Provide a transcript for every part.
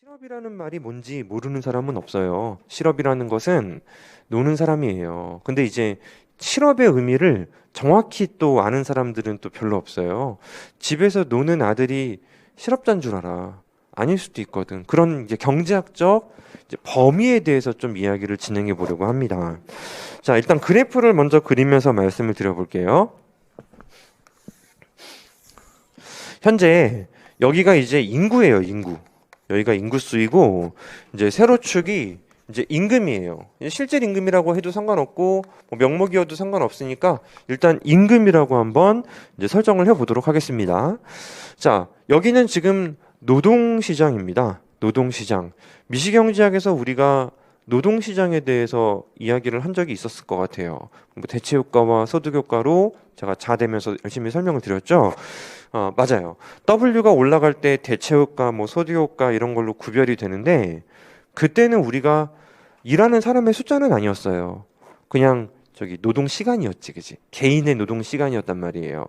실업이라는 말이 뭔지 모르는 사람은 없어요. 실업이라는 것은 노는 사람이에요. 근데 이제 실업의 의미를 정확히 또 아는 사람들은 또 별로 없어요. 집에서 노는 아들이 실업자인 줄 알아. 아닐 수도 있거든. 그런 이제 경제학적 이제 범위에 대해서 좀 이야기를 진행해 보려고 합니다. 자, 일단 그래프를 먼저 그리면서 말씀을 드려볼게요. 현재 여기가 이제 인구예요, 인구. 여기가 인구수이고 이제 세로축이 이제 임금이에요. 실제 임금이라고 해도 상관없고 뭐 명목이어도 상관없으니까 일단 임금이라고 한번 이제 설정을 해 보도록 하겠습니다. 자, 여기는 지금 노동 시장입니다. 노동 시장. 미시경제학에서 우리가 노동 시장에 대해서 이야기를 한 적이 있었을 것 같아요. 뭐 대체 효과와 소득 효과로 제가 자되면서 열심히 설명을 드렸죠. 어, 맞아요. W가 올라갈 때 대체효과, 뭐 소득효과 이런 걸로 구별이 되는데 그때는 우리가 일하는 사람의 숫자는 아니었어요. 그냥 저기 노동 시간이었지, 그지? 개인의 노동 시간이었단 말이에요.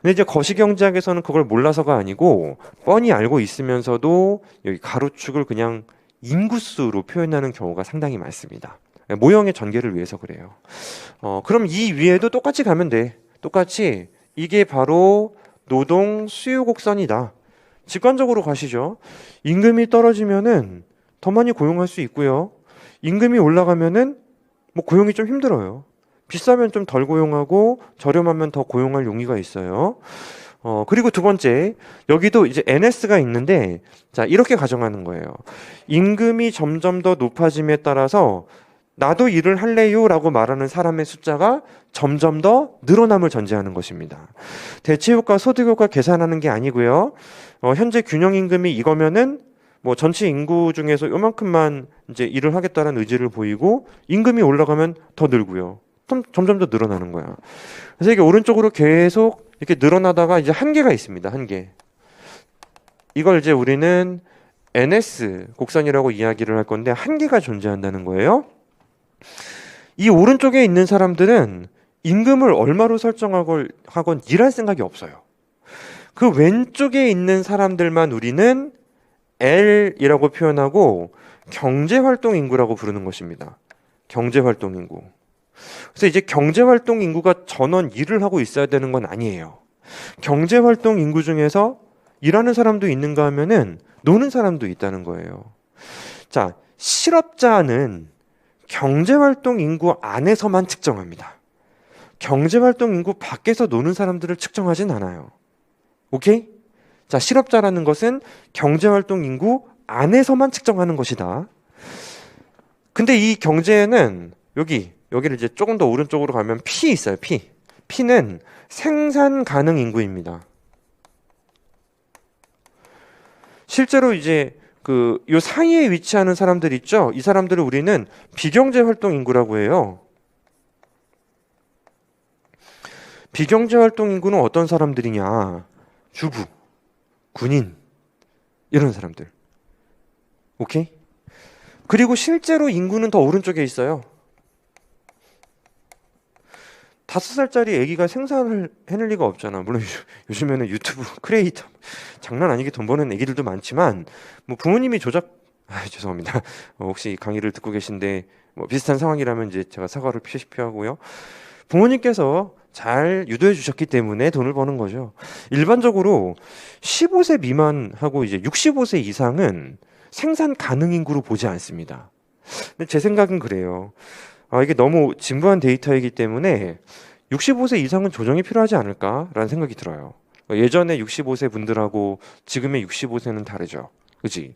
근데 이제 거시경제학에서는 그걸 몰라서가 아니고 뻔히 알고 있으면서도 여기 가로축을 그냥 인구수로 표현하는 경우가 상당히 많습니다. 모형의 전개를 위해서 그래요. 어, 그럼 이 위에도 똑같이 가면 돼. 똑같이 이게 바로 노동 수요 곡선이다. 직관적으로 가시죠. 임금이 떨어지면은 더 많이 고용할 수 있고요. 임금이 올라가면은 뭐 고용이 좀 힘들어요. 비싸면 좀 덜 고용하고 저렴하면 더 고용할 용의가 있어요. 어, 그리고 두 번째, 여기도 이제 NS가 있는데, 자, 이렇게 가정하는 거예요. 임금이 점점 더 높아짐에 따라서 나도 일을 할래요 라고 말하는 사람의 숫자가 점점 더 늘어남을 전제하는 것입니다. 대체효과, 소득효과 계산하는 게 아니고요. 어, 현재 균형임금이 이거면은 뭐 전체 인구 중에서 요만큼만 이제 일을 하겠다는 의지를 보이고 임금이 올라가면 더 늘고요. 점- 점점 더 늘어나는 거야. 그래서 이게 오른쪽으로 계속 이렇게 늘어나다가 이제 한계가 있습니다. 한계. 이걸 이제 우리는 NS 곡선이라고 이야기를 할 건데 한계가 존재한다는 거예요. 이 오른쪽에 있는 사람들은 임금을 얼마로 설정하건 하건 일할 생각이 없어요. 그 왼쪽에 있는 사람들만 우리는 L이라고 표현하고 경제활동 인구라고 부르는 것입니다. 경제활동 인구. 그래서 이제 경제활동 인구가 전원 일을 하고 있어야 되는 건 아니에요. 경제활동 인구 중에서 일하는 사람도 있는가 하면은 노는 사람도 있다는 거예요. 자, 실업자는 경제활동 인구 안에서만 측정합니다. 경제활동 인구 밖에서 노는 사람들을 측정하진 않아요. 오케이? 자, 실업자라는 것은 경제활동 인구 안에서만 측정하는 것이다. 근데 이 경제는 여기, 여기를 이제 조금 더 오른쪽으로 가면 P 있어요, P. P는 생산 가능 인구입니다. 실제로 이제 그요 사이에 위치하는 사람들 있죠? 이 사람들을 우리는 비경제 활동 인구라고 해요. 비경제 활동 인구는 어떤 사람들이냐? 주부, 군인 이런 사람들. 오케이? 그리고 실제로 인구는 더 오른쪽에 있어요. 다섯 살짜리 아기가 생산을 해낼 리가 없잖아. 물론 요즘- 요즘에는 유튜브 크리에이터 장난 아니게 돈 버는 아기들도 많지만 뭐 부모님이 조작 아 죄송합니다. 어, 혹시 강의를 듣고 계신데 뭐 비슷한 상황이라면 이제 제가 사과를 표시 표하고요. 부모님께서 잘 유도해 주셨기 때문에 돈을 버는 거죠. 일반적으로 15세 미만하고 이제 65세 이상은 생산 가능 인구로 보지 않습니다. 근데 제 생각은 그래요. 아, 이게 너무 진부한 데이터이기 때문에 65세 이상은 조정이 필요하지 않을까라는 생각이 들어요. 예전에 65세 분들하고 지금의 65세는 다르죠. 그지?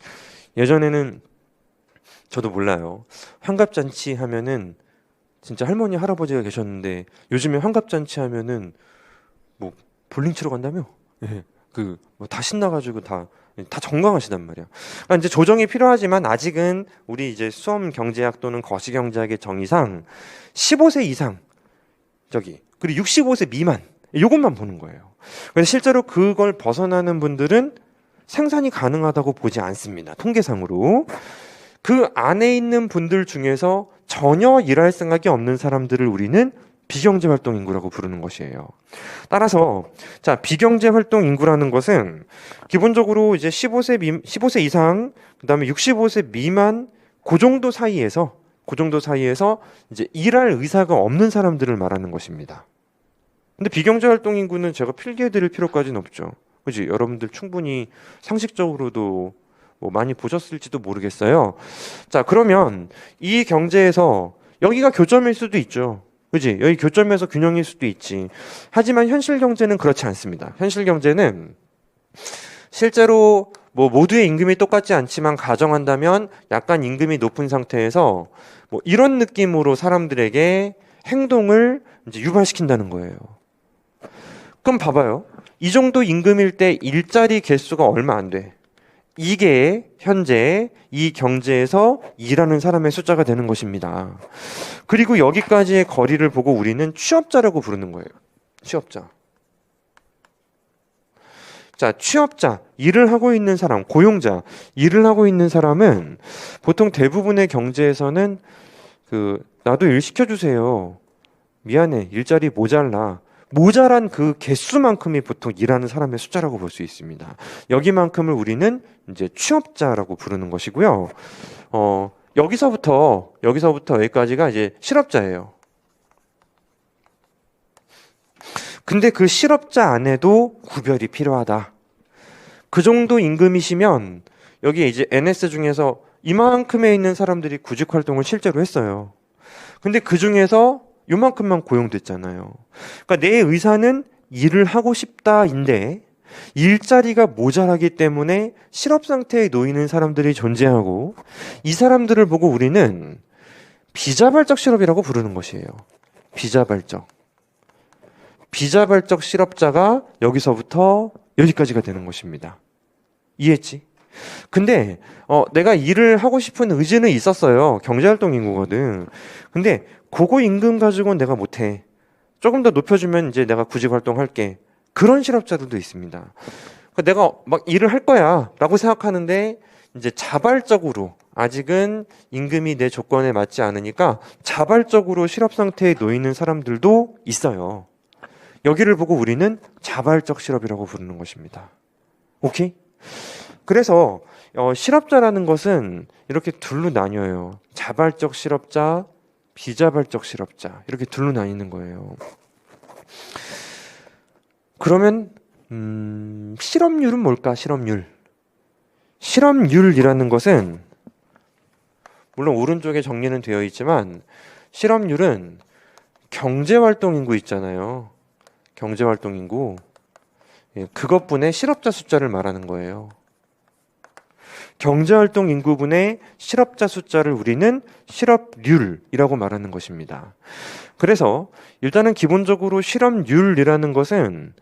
예전에는 저도 몰라요. 환갑잔치 하면은 진짜 할머니 할아버지가 계셨는데 요즘에 환갑잔치 하면은 뭐 볼링 치러 간다며? 예. 그 뭐 다 신나가지고 다 다 정강하시단 말이야. 그러니까 이제 조정이 필요하지만 아직은 우리 이제 수험 경제학 또는 거시 경제학의 정의상 15세 이상 저기 그리고 65세 미만 요것만 보는 거예요. 그래서 실제로 그걸 벗어나는 분들은 생산이 가능하다고 보지 않습니다. 통계상으로 그 안에 있는 분들 중에서 전혀 일할 생각이 없는 사람들을 우리는 비경제 활동 인구라고 부르는 것이에요. 따라서 자 비경제 활동 인구라는 것은 기본적으로 이제 15세 미, 15세 이상 그다음에 65세 미만 그 정도 사이에서 그 정도 사이에서 이제 일할 의사가 없는 사람들을 말하는 것입니다. 근데 비경제 활동 인구는 제가 필기해 드릴 필요까지는 없죠. 그지 여러분들 충분히 상식적으로도 뭐 많이 보셨을지도 모르겠어요. 자, 그러면 이 경제에서 여기가 교점일 수도 있죠. 그지? 여기 교점에서 균형일 수도 있지. 하지만 현실 경제는 그렇지 않습니다. 현실 경제는 실제로 뭐 모두의 임금이 똑같지 않지만 가정한다면 약간 임금이 높은 상태에서 뭐 이런 느낌으로 사람들에게 행동을 이제 유발시킨다는 거예요. 그럼 봐봐요. 이 정도 임금일 때 일자리 개수가 얼마 안 돼. 이게 현재 이 경제에서 일하는 사람의 숫자가 되는 것입니다. 그리고 여기까지의 거리를 보고 우리는 취업자라고 부르는 거예요. 취업자. 자, 취업자, 일을 하고 있는 사람, 고용자, 일을 하고 있는 사람은 보통 대부분의 경제에서는 그, 나도 일 시켜주세요. 미안해, 일자리 모자라. 모자란 그 개수만큼이 보통 일하는 사람의 숫자라고 볼 수 있습니다. 여기만큼을 우리는 이제 취업자라고 부르는 것이고요. 어, 여기서부터, 여기서부터 여기까지가 이제 실업자예요. 근데 그 실업자 안에도 구별이 필요하다. 그 정도 임금이시면 여기 이제 NS 중에서 이만큼에 있는 사람들이 구직 활동을 실제로 했어요. 근데 그 중에서 요만큼만 고용됐잖아요. 그러니까 내 의사는 일을 하고 싶다인데 일자리가 모자라기 때문에 실업 상태에 놓이는 사람들이 존재하고 이 사람들을 보고 우리는 비자발적 실업이라고 부르는 것이에요. 비자발적. 비자발적 실업자가 여기서부터 여기까지가 되는 것입니다. 이해했지? 근데 어, 내가 일을 하고 싶은 의지는 있었어요. 경제활동 인구거든. 근데 그거 임금 가지고는 내가 못해. 조금 더 높여주면 이제 내가 구직 활동할게. 그런 실업자들도 있습니다. 그러니까 내가 막 일을 할 거야 라고 생각하는데 이제 자발적으로 아직은 임금이 내 조건에 맞지 않으니까 자발적으로 실업 상태에 놓이는 사람들도 있어요. 여기를 보고 우리는 자발적 실업이라고 부르는 것입니다. 오케이? 그래서 어, 실업자라는 것은 이렇게 둘로 나뉘어요. 자발적 실업자, 비자발적 실업자 이렇게 둘로 나뉘는 거예요. 그러면 음, 실업률은 뭘까? 실업률. 실업률이라는 것은 물론 오른쪽에 정리는 되어 있지만 실업률은 경제활동 인구 있잖아요. 경제활동 인구 예, 그것분의 실업자 숫자를 말하는 거예요. 경제활동 인구분의 실업자 숫자를 우리는 실업률이라고 말하는 것입니다. 그래서 일단은 기본적으로 실업률이라는 것은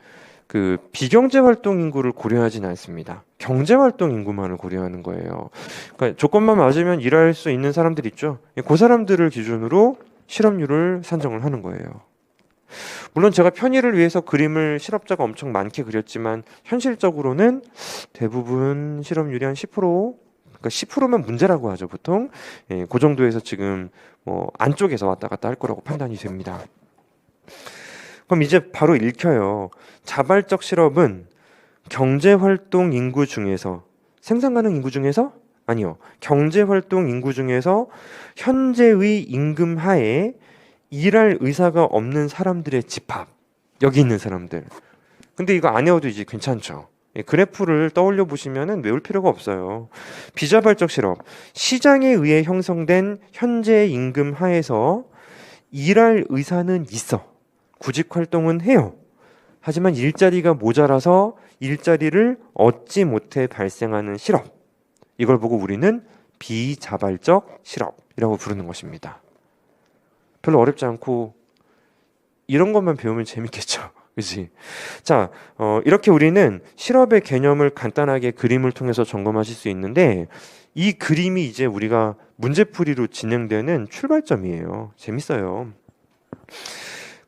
그 비경제 활동 인구를 고려하지는 않습니다. 경제 활동 인구만을 고려하는 거예요. 그러니까 조건만 맞으면 일할 수 있는 사람들 있죠. 그 사람들을 기준으로 실업률을 산정을 하는 거예요. 물론 제가 편의를 위해서 그림을 실업자가 엄청 많게 그렸지만 현실적으로는 대부분 실업률이 한 10%, 그러니까 10%면 문제라고 하죠 보통. 예, 그 정도에서 지금 뭐 안쪽에서 왔다 갔다 할 거라고 판단이 됩니다. 그럼 이제 바로 읽혀요. 자발적 실업은 경제 활동 인구 중에서 생산 가능 인구 중에서 아니요. 경제 활동 인구 중에서 현재의 임금 하에 일할 의사가 없는 사람들의 집합. 여기 있는 사람들. 근데 이거 안 외워도 이제 괜찮죠. 예, 그래프를 떠올려 보시면은 외울 필요가 없어요. 비자발적 실업. 시장에 의해 형성된 현재 임금 하에서 일할 의사는 있어. 구직 활동은 해요. 하지만 일자리가 모자라서 일자리를 얻지 못해 발생하는 실업. 이걸 보고 우리는 비자발적 실업이라고 부르는 것입니다. 별로 어렵지 않고 이런 것만 배우면 재밌겠죠. 그지? 자, 어, 이렇게 우리는 실업의 개념을 간단하게 그림을 통해서 점검하실 수 있는데 이 그림이 이제 우리가 문제풀이로 진행되는 출발점이에요. 재밌어요.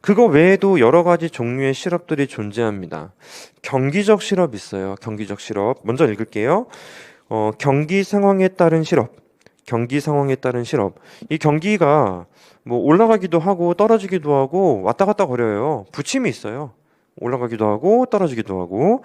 그거 외에도 여러 가지 종류의 실업들이 존재합니다. 경기적 실업 있어요. 경기적 실업. 먼저 읽을게요. 어, 경기 상황에 따른 실업, 경기 상황에 따른 실업. 이 경기가 뭐 올라가기도 하고 떨어지기도 하고 왔다 갔다 거려요. 부침이 있어요. 올라가기도 하고 떨어지기도 하고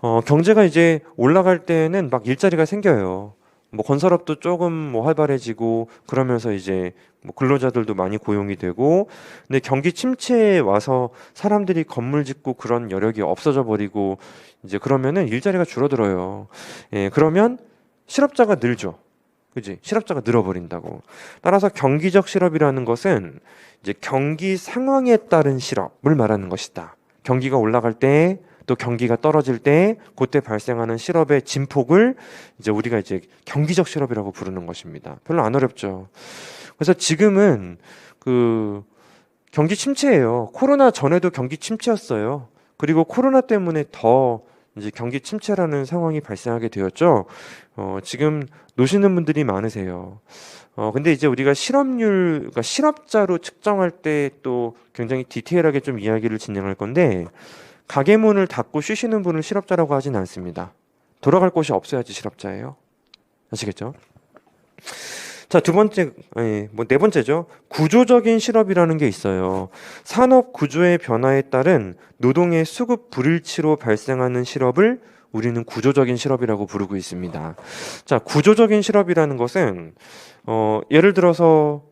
어, 경제가 이제 올라갈 때는 막 일자리가 생겨요. 뭐 건설업도 조금 뭐 활발해지고 그러면서 이제 뭐 근로자들도 많이 고용이 되고 근데 경기 침체에 와서 사람들이 건물 짓고 그런 여력이 없어져 버리고 이제 그러면은 일자리가 줄어들어요. 예, 그러면 실업자가 늘죠. 그지? 실업자가 늘어버린다고. 따라서 경기적 실업이라는 것은 이제 경기 상황에 따른 실업을 말하는 것이다. 경기가 올라갈 때 또 경기가 떨어질 때 그때 발생하는 실업의 진폭을 이제 우리가 이제 경기적 실업이라고 부르는 것입니다. 별로 안 어렵죠. 그래서 지금은 그 경기 침체예요. 코로나 전에도 경기 침체였어요. 그리고 코로나 때문에 더 이제 경기 침체라는 상황이 발생하게 되었죠. 어, 지금 노시는 분들이 많으세요. 어, 근데 이제 우리가 실업률, 그러니까 실업자로 측정할 때 또 굉장히 디테일하게 좀 이야기를 진행할 건데, 가게 문을 닫고 쉬시는 분을 실업자라고 하진 않습니다. 돌아갈 곳이 없어야지 실업자예요. 아시겠죠? 자, 두 번째, 아니, 뭐, 네 번째죠. 구조적인 실업이라는 게 있어요. 산업 구조의 변화에 따른 노동의 수급 불일치로 발생하는 실업을 우리는 구조적인 실업이라고 부르고 있습니다. 자, 구조적인 실업이라는 것은, 어, 예를 들어서,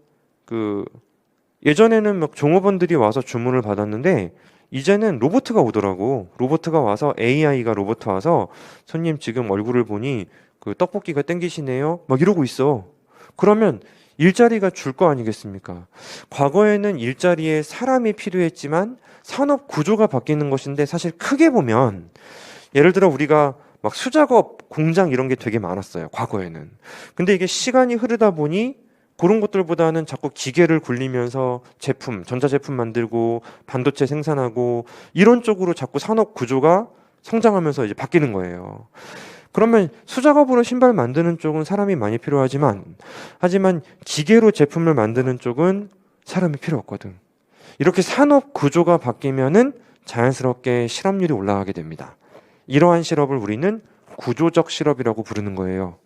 그, 예전에는 막 종업원들이 와서 주문을 받았는데, 이제는 로보트가 오더라고. 로보트가 와서 AI가 로보트 와서 손님 지금 얼굴을 보니 그 떡볶이가 땡기시네요. 막 이러고 있어. 그러면 일자리가 줄 거 아니겠습니까? 과거에는 일자리에 사람이 필요했지만 산업 구조가 바뀌는 것인데 사실 크게 보면 예를 들어 우리가 막 수작업, 공장 이런 게 되게 많았어요. 과거에는. 근데 이게 시간이 흐르다 보니 그런 것들보다는 자꾸 기계를 굴리면서 제품, 전자제품 만들고 반도체 생산하고 이런 쪽으로 자꾸 산업 구조가 성장하면서 이제 바뀌는 거예요. 그러면 수작업으로 신발 만드는 쪽은 사람이 많이 필요하지만 하지만 기계로 제품을 만드는 쪽은 사람이 필요 없거든. 이렇게 산업 구조가 바뀌면은 자연스럽게 실업률이 올라가게 됩니다. 이러한 실업을 우리는 구조적 실업이라고 부르는 거예요.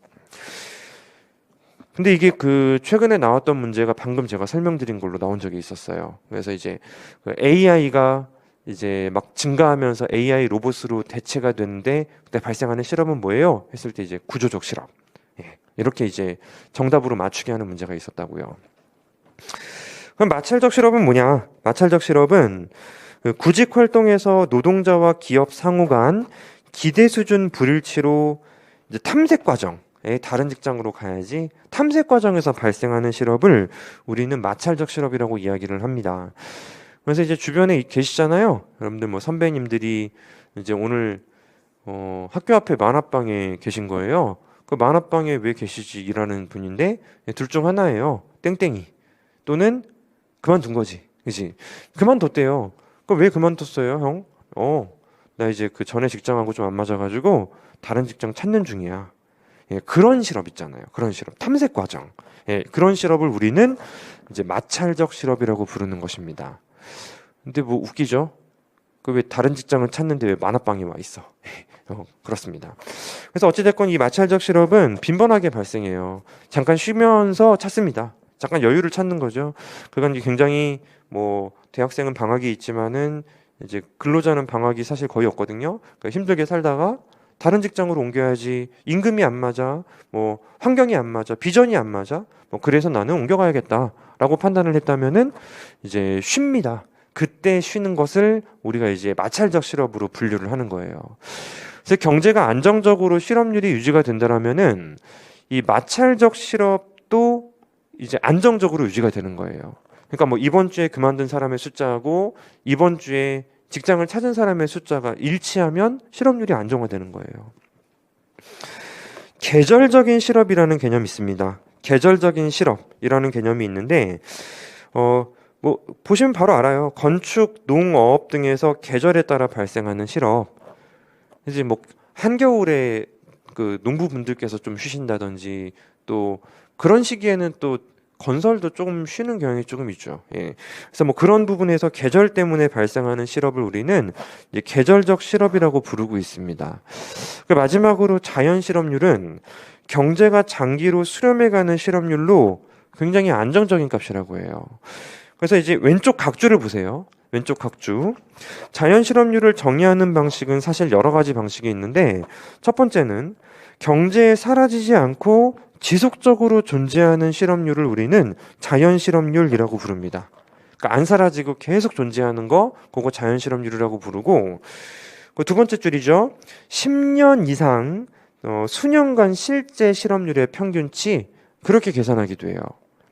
근데 이게 그 최근에 나왔던 문제가 방금 제가 설명드린 걸로 나온 적이 있었어요. 그래서 이제 그 AI가 이제 막 증가하면서 AI 로봇으로 대체가 되는데 그때 발생하는 실험은 뭐예요? 했을 때 이제 구조적 실험. 예, 이렇게 이제 정답으로 맞추게 하는 문제가 있었다고요. 그럼 마찰적 실업은 뭐냐? 마찰적 실업은 그 구직 활동에서 노동자와 기업 상호 간 기대 수준 불일치로 이제 탐색 과정, 에 다른 직장으로 가야지 탐색 과정에서 발생하는 실업을 우리는 마찰적 실업이라고 이야기를 합니다. 그래서 이제 주변에 계시잖아요. 여러분들 뭐 선배님들이 이제 오늘 어, 학교 앞에 만화방에 계신 거예요. 그 만화방에 왜 계시지 일하는 분인데 둘 중 하나예요. 땡땡이 또는 그만둔 거지, 그지? 그만뒀대요. 그럼 왜 그만뒀어요, 형? 어, 나 이제 그 전에 직장하고 좀 안 맞아가지고 다른 직장 찾는 중이야. 예, 그런 실업 있잖아요. 그런 실업, 탐색 과정. 예, 그런 실업을 우리는 이제 마찰적 실업이라고 부르는 것입니다. 근데 뭐 웃기죠? 그 왜 다른 직장을 찾는데 왜 만화방에 와 있어? 어, 그렇습니다. 그래서 어찌됐건 이 마찰적 실업은 빈번하게 발생해요. 잠깐 쉬면서 찾습니다. 잠깐 여유를 찾는 거죠. 그건 굉장히 뭐 대학생은 방학이 있지만은 이제 근로자는 방학이 사실 거의 없거든요. 그러니까 힘들게 살다가 다른 직장으로 옮겨야지 임금이 안 맞아 뭐 환경이 안 맞아 비전이 안 맞아 뭐 그래서 나는 옮겨가야겠다라고 판단을 했다면은 이제 쉽니다 그때 쉬는 것을 우리가 이제 마찰적 실업으로 분류를 하는 거예요 그래서 경제가 안정적으로 실업률이 유지가 된다라면은 이 마찰적 실업도 이제 안정적으로 유지가 되는 거예요 그러니까 뭐 이번 주에 그만둔 사람의 숫자하고 이번 주에 직장을 찾은 사람의 숫자가 일치하면 실업률이 안정화되는 거예요. 계절적인 실업이라는 개념이 있습니다. 계절적인 실업이라는 개념이 있는데 어 뭐 보시면 바로 알아요. 건축, 농업 등에서 계절에 따라 발생하는 실업. 이제 뭐 한겨울에 그 농부분들께서 좀 쉬신다든지 또 그런 시기에는 또 건설도 조금 쉬는 경향이 조금 있죠. 예. 그래서 뭐 그런 부분에서 계절 때문에 발생하는 실업을 우리는 계절적 실업이라고 부르고 있습니다. 그 마지막으로 자연 실업률은 경제가 장기로 수렴해가는 실업률로 굉장히 안정적인 값이라고 해요. 그래서 이제 왼쪽 각주를 보세요. 왼쪽 각주. 자연 실업률을 정의하는 방식은 사실 여러 가지 방식이 있는데 첫 번째는 경제에 사라지지 않고 지속적으로 존재하는 실업률을 우리는 자연 실업률이라고 부릅니다. 그러니까 안 사라지고 계속 존재하는 거 그거 자연 실업률이라고 부르고 그 두 번째 줄이죠. 10년 이상 어, 수년간 실제 실업률의 평균치 그렇게 계산하기도 해요.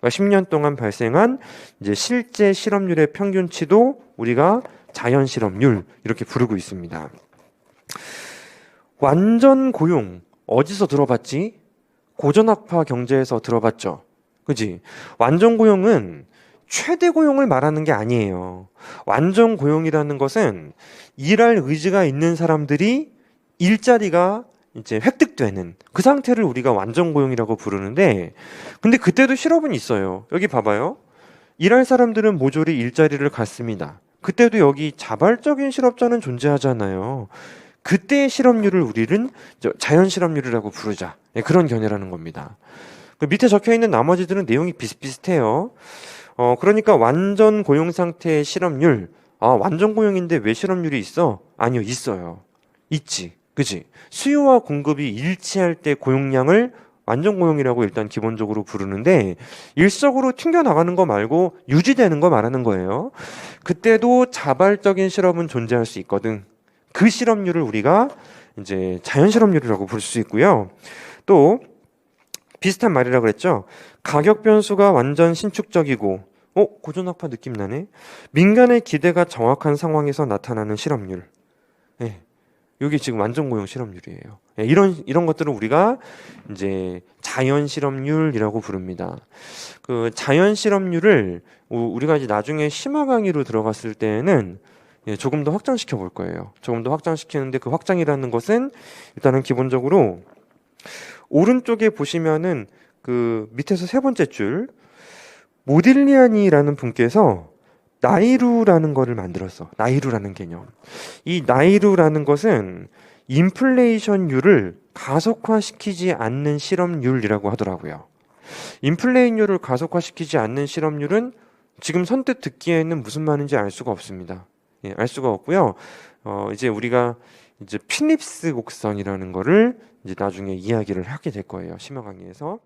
그러니까 10년 동안 발생한 이제 실제 실업률의 평균치도 우리가 자연 실업률 이렇게 부르고 있습니다. 완전 고용 어디서 들어봤지? 고전학파 경제에서 들어봤죠. 그지? 완전 고용은 최대 고용을 말하는 게 아니에요. 완전 고용이라는 것은 일할 의지가 있는 사람들이 일자리가 이제 획득되는 그 상태를 우리가 완전 고용이라고 부르는데 근데 그때도 실업은 있어요. 여기 봐봐요. 일할 사람들은 모조리 일자리를 갖습니다. 그때도 여기 자발적인 실업자는 존재하잖아요. 그때의 실업률을 우리는 저 자연 실업률이라고 부르자. 예, 그런 견해라는 겁니다. 그 밑에 적혀 있는 나머지들은 내용이 비슷비슷해요. 어, 그러니까 완전 고용 상태의 실업률. 아, 완전 고용인데 왜 실업률이 있어? 아니요, 있어요. 있지. 그지? 수요와 공급이 일치할 때 고용량을 완전 고용이라고 일단 기본적으로 부르는데 일적으로 튕겨 나가는 거 말고 유지되는 거 말하는 거예요. 그때도 자발적인 실업은 존재할 수 있거든. 그 실업률을 우리가 이제 자연 실업률이라고 볼 수 있고요. 또 비슷한 말이라 그랬죠. 가격 변수가 완전 신축적이고 어 고전학파 느낌 나네. 민간의 기대가 정확한 상황에서 나타나는 실업률. 예. 여기 지금 완전 고용 실업률이에요. 예, 이런 이런 것들을 우리가 이제 자연 실업률이라고 부릅니다. 그 자연 실업률을 우- 우리가 이제 나중에 심화 강의로 들어갔을 때는 예, 조금 더 확장시켜 볼 거예요. 조금 더 확장시키는데 그 확장이라는 것은 일단은 기본적으로 오른쪽에 보시면은 그 밑에서 세 번째 줄 모딜리아니라는 분께서 나이루라는 거를 만들었어. 나이루라는 개념. 이 나이루라는 것은 인플레이션율을 가속화시키지 않는 실업률이라고 하더라고요. 인플레이션율을 가속화시키지 않는 실업률은 지금 선뜻 듣기에는 무슨 말인지 알 수가 없습니다. 예, 알 수가 없고요. 어, 이제 우리가 이제 필립스 곡선이라는 거를 이제 나중에 이야기를 하게 될 거예요. 심화 강의에서.